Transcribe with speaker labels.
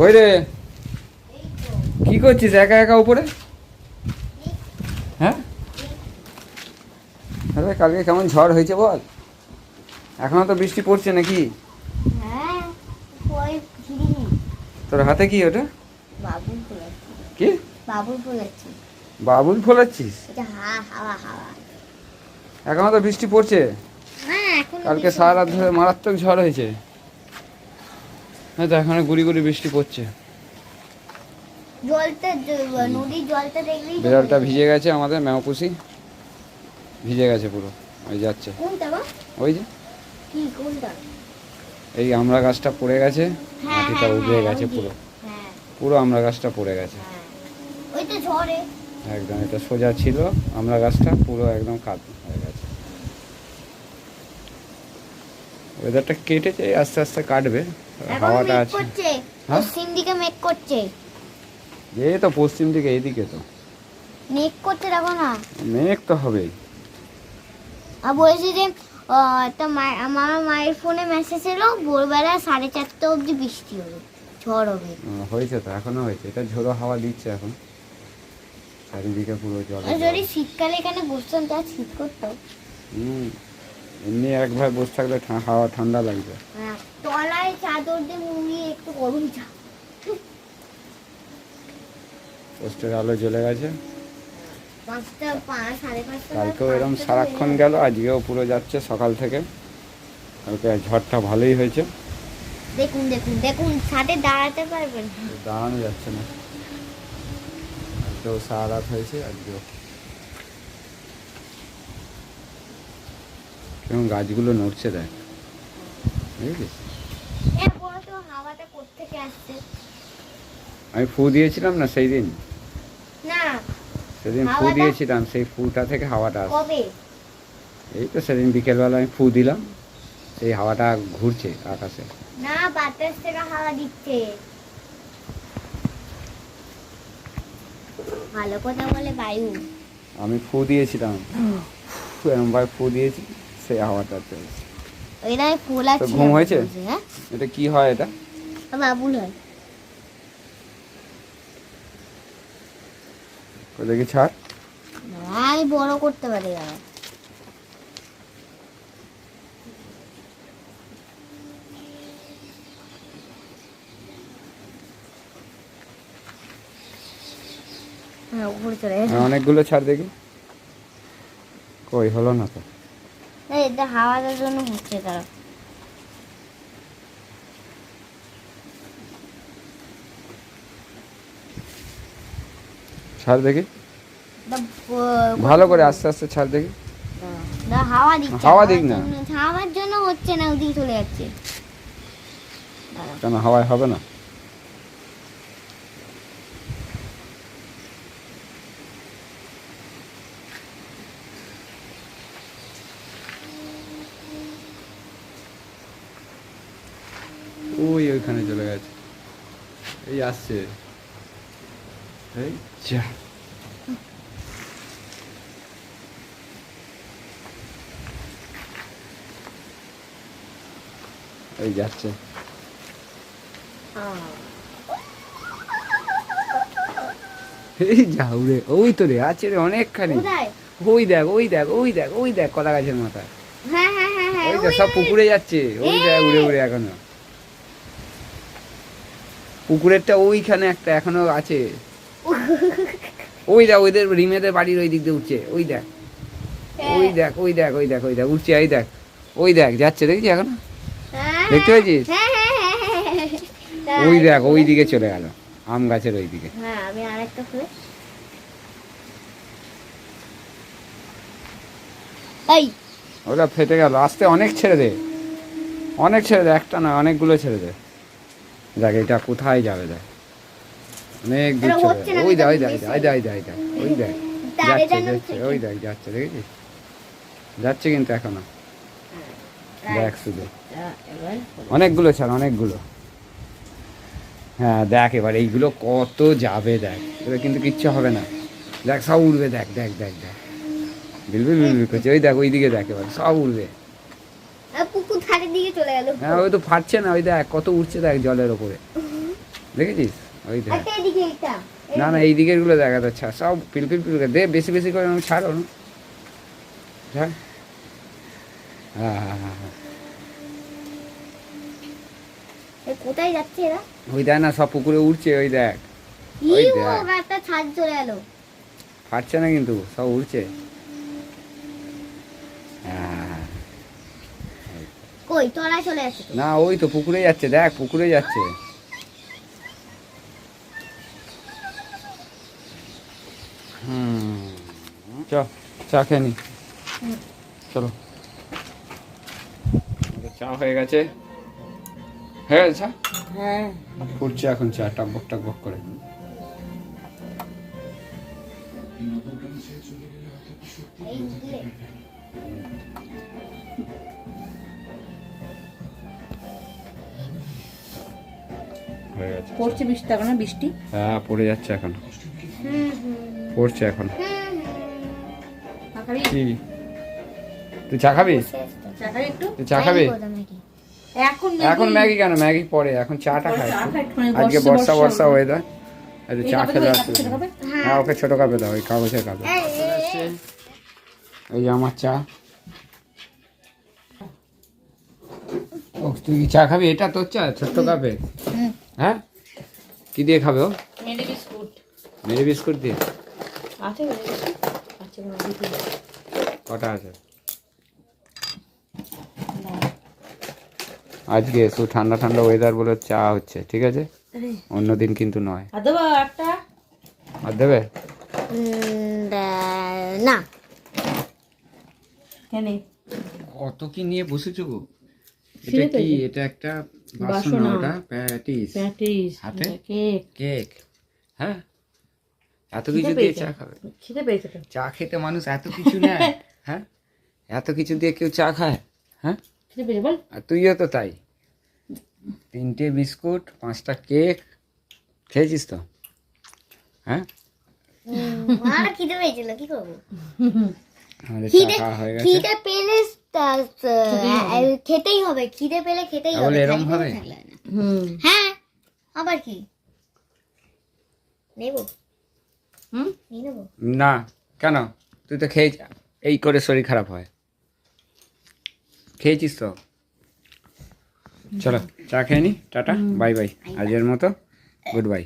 Speaker 1: কই রে? কি করছিস, একা একা উপরে? হ্যাঁ? আরে, কালকে কেমন ঝড় হয়েছে বল। এখনও তো বৃষ্টি পড়ছে নাকি? তোর হাতে কি ওটা? কি?
Speaker 2: বাবুল ফুলাচ্ছি
Speaker 1: বাবুল ফোলাচ্ছিস? এখনও তো বৃষ্টি পড়ছে? কালকে সারা রাত ধরে মারাত্মক ঝড় হয়েছে। হ্যাঁ তো এখানে গুড়ি গুড়ি বৃষ্টি পড়ছে। বিড়ালটা ভিজে গেছে আমাদের ম্যাওপুসি ভিজে গেছে পুরো ওই যাচ্ছে। ওই যে। এই আমরা গাছটা পড়ে গেছে
Speaker 2: হ্যাঁ,
Speaker 1: মাটিটা
Speaker 2: হ্যাঁ, হ্যাঁ,
Speaker 1: গেছে পুরো। পুরো আমরা গাছটা পড়ে গেছে। একদম এটা সোজা ছিল আমরা গাছটা পুরো একদম কাত হয়ে গেছে। ওয়েদারটা কেটেছে আস্তে আস্তে কাটবে। হাওয়াটা আছে। হ্যাঁ?
Speaker 2: পশ্চিম দিকে মেঘ করছে।
Speaker 1: এই তো পশ্চিম দিকে এইদিকে তো।
Speaker 2: মেঘ করছে দেখো না।
Speaker 1: মেঘ তো হবেই।
Speaker 2: আর বলেছে যে মা- আমার মায়ের ফোনে মেসেজ এলো ভোরবেলা সাড়ে চারটে অবধি বৃষ্টি হবে ঝড় হবে।
Speaker 1: হয়েছে তো এখনও হয়েছে। এটা ঝোড়ো হাওয়া দিচ্ছে এখন। চারিদিকে পুরো জল
Speaker 2: যদি শীতকালে এখানে বসতাম তা শীত করতো।
Speaker 1: হুম। এমনি একবার বসে থাকলে হাওয়া ঠান্ডা লাগবে।
Speaker 2: হ্যাঁ, তলায় চাদর দিয়ে মুড়িয়ে একটু গরম চা।
Speaker 1: পোস্টের আলো জ্বলে গেছে। কালকেও এরকম সারাক্ষণ গেল। আজকেও পুরো যাচ্ছে সকাল থেকে। কালকে ঝড়টা ভালোই হয়েছে।
Speaker 2: দেখুন দেখুন দেখুন ছাদে দাঁড়াতে পারবেন
Speaker 1: দাঁড়ানো যাচ্ছে না। আজকেও সারা রাত হয়েছে আজকেও। কেমন গাছগুলো নড়ছে দেখ। বুঝেছিস?
Speaker 2: এরপরে তো হাওয়াটা কোত্থেকে আসছে?
Speaker 1: আমি ফু দিয়েছিলাম না সেই দিন? সেদিন ফু দিয়েছিলাম সেই ফুটা থেকে হাওয়াটা আসছে। এই তো সেদিন বিকেলবেলা আমি ফু দিলাম সেই হাওয়াটা ঘুরছে আকাশে।
Speaker 2: না বাতাস থেকে হাওয়া দিচ্ছে। ভালো কথা বলে বায়ু।
Speaker 1: আমি ফু দিয়েছিলাম। ফু দিয়েছি। সেই ঘুম হয়েছে?
Speaker 2: হ্যাঁ?
Speaker 1: এটা কি হয় এটা?
Speaker 2: বাবুল হয়।
Speaker 1: দেখি ছাড়।
Speaker 2: আমি বড় করতে পারি না হ্যাঁ।
Speaker 1: আর অনেকগুলো ছাড় দেখি। কই হলো না তো?
Speaker 2: এটা হাওয়াটার জন্য হচ্ছে তারা
Speaker 1: ছাড় দেখি ভালো করে আস্তে আস্তে ছাড় দেখি
Speaker 2: না, হাওয়া দিচ্ছে
Speaker 1: হাওয়া দিক না।
Speaker 2: হাওয়ার জন্য হচ্ছে না ওদিকে চলে যাচ্ছে।
Speaker 1: কেন হাওয়ায় হবে না ওই ওইখানে চলে গেছে। এই আসছে। এই যা। এই যাচ্ছে। এই উড়ে ওই তো রে আছে রে অনেকখানি। ওই দেখ ওই দেখ ওই দেখ ওই দেখ কলা গাছের মাথায়।
Speaker 2: হ্যাঁ হ্যাঁ হ্যাঁ
Speaker 1: ওই দেখ সব পুকুরে যাচ্ছে। ওই দেখ উড়ে উড়ে এখনও। পুকুরেরটা ওইখানে একটা এখনও আছে। ওই দেখ ওইদের রিমেদের বাড়ির ওই দিক দিয়ে উঠছে। ওই দেখ। ওই দেখ ওই দেখ ওই দেখ ওই দেখ উঠছে এই দেখ। ওই দেখ যাচ্ছে দেখছি এখনও?
Speaker 2: হ্যাঁ,
Speaker 1: দেখতে পেয়েছিস?
Speaker 2: হ্যাঁ হ্যাঁ হ্যাঁ হ্যাঁ, হ্যাঁ, হ্যাঁ।
Speaker 1: ওই দেখ ওই দিকে চলে গেল আম গাছের ওই দিকে।
Speaker 2: হ্যাঁ
Speaker 1: ওটা ফেটে গেল আস্তে অনেক ছেড়ে দে। অনেক ছেড়ে দে একটা নয় অনেকগুলো ছেড়ে দে। দেখ এটা কোথায় যাবে দেখ? অনেক দূর চলে। ওই দেখ ওই দেখ। ওই দেখ ওই দেখ ওই দেখ যাচ্ছে যাচ্ছে ওই দেখ যাচ্ছে দেখেছিস? যাচ্ছে কিন্তু এখনও। দেখ শুধু।
Speaker 2: এবার
Speaker 1: অনেকগুলো ছাড় অনেকগুলো। হ্যাঁ দেখ এবার এইগুলো কত যাবে দেখ। এবার কিন্তু কিচ্ছু হবে না। দেখ সব উড়বে দেখ দেখ দেখ দেখ। বিলবিল বিলবিল করছে। ওই দেখ ওই দিকে দেখ এবার সব উড়বে।
Speaker 2: চলে গেল।
Speaker 1: হ্যাঁ ওই তো ফাটছে না ওই দেখ কত উঠছে দেখ জলের ওপরে। দেখেছিস? ওই দেখ।
Speaker 2: একটা
Speaker 1: না না এই দিকেরগুলো দেখা যাচ্ছে। সব পিলপিল পিল দে বেশি বেশি করে আমি ছাড়ো না। হ্যাঁ হ্যাঁ হ্যাঁ
Speaker 2: কোথায় যাচ্ছে এরা?
Speaker 1: ওই দেখ না সব পুকুরে উঠছে ওই দেখ। ওই
Speaker 2: ই
Speaker 1: দেখ।
Speaker 2: একটা ছাদ চলে এলো
Speaker 1: ফাটছে না কিন্তু সব উঠছে
Speaker 2: তলায় চলে তো।
Speaker 1: না ওই তো পুকুরে যাচ্ছে দেখ পুকুরে যাচ্ছে। হুম চ চা খেয়ে নি। চলো। চা হয়ে গেছে। হয়ে চা?
Speaker 3: হ্যাঁ।
Speaker 1: ফুটছে এখন চা টকবক টকবক করে।
Speaker 3: পড়ছে বৃষ্টি এখন না বৃষ্টি?
Speaker 1: হ্যাঁ পড়ে যাচ্ছে এখন।
Speaker 2: হুম হুম
Speaker 1: পড়ছে এখন। কি? তুই চা খাবি? তুই চা খাবি?
Speaker 3: এখন
Speaker 1: এখন ম্যাগি কেন? ম্যাগি পরে এখন চাটা খাই
Speaker 3: খাই একটুখানি,
Speaker 1: আজকে বর্ষা বর্ষা ওয়েদার একটু
Speaker 3: এই
Speaker 1: চা খেলে আসবে
Speaker 3: কাপে ছোট কাপে?
Speaker 1: হ্যাঁ ওকে ছোট কাপে দাও ওই কাগজের কাপে। এই যে আমার চা। ও তুই কি চা খাবি? এটা তোর চা ছোট্ট কাপে? হ্যাঁ? কি দিয়ে খাবে ও?
Speaker 3: Mary biscuit.
Speaker 1: দিয়ে? কটা আছে? আজকে শুধু ঠান্ডা ঠান্ডা ওয়েদার বলে চা হচ্ছে ঠিক আছে? অন্যদিন কিন্তু নয়।
Speaker 3: আর দেবো একটা?
Speaker 1: আর দেবে?
Speaker 2: না।
Speaker 3: নেই?
Speaker 1: কত কি নিয়ে বসেছো গো? এটা কি? এটা একটা
Speaker 3: বাসনা।
Speaker 1: ওটা প্যাটিস।
Speaker 3: প্যাটিস
Speaker 1: হাতে?
Speaker 3: কেক।
Speaker 1: কেক। হ্যাঁ? এত কিছু দিয়ে চা খাবে?
Speaker 3: খিদে পেয়েছে তো।
Speaker 1: চা খেতে মানুষ এত কিছু নেয়? হ্যাঁ? এত কিছু দিয়ে কেউ চা খায়? হ্যাঁ?
Speaker 3: খিদে পেয়েছে বল।
Speaker 1: আর তুইও তো তাই। তিনটে বিস্কুট পাঁচটা কেক। খেয়েছিস তো? হ্যাঁ?
Speaker 2: আর খিদে পেয়েছিল কি করব? খিদে
Speaker 1: খাওয়া হয়ে গেছে।
Speaker 2: খিদে পেলে তা- তা- খেতেই হবে খিদে পেলে খেতেই হবে
Speaker 1: এরম হবে?
Speaker 2: না। হ্যাঁ আবার কি? নেব?
Speaker 3: হুম?
Speaker 1: না কেন? তুই তো খেয়ে এই করে শরীর খারাপ হয়। খেয়েছিস তো? চলো চা খেয়ে নি টাটা বাই বাই। আজের মতো গুড বাই।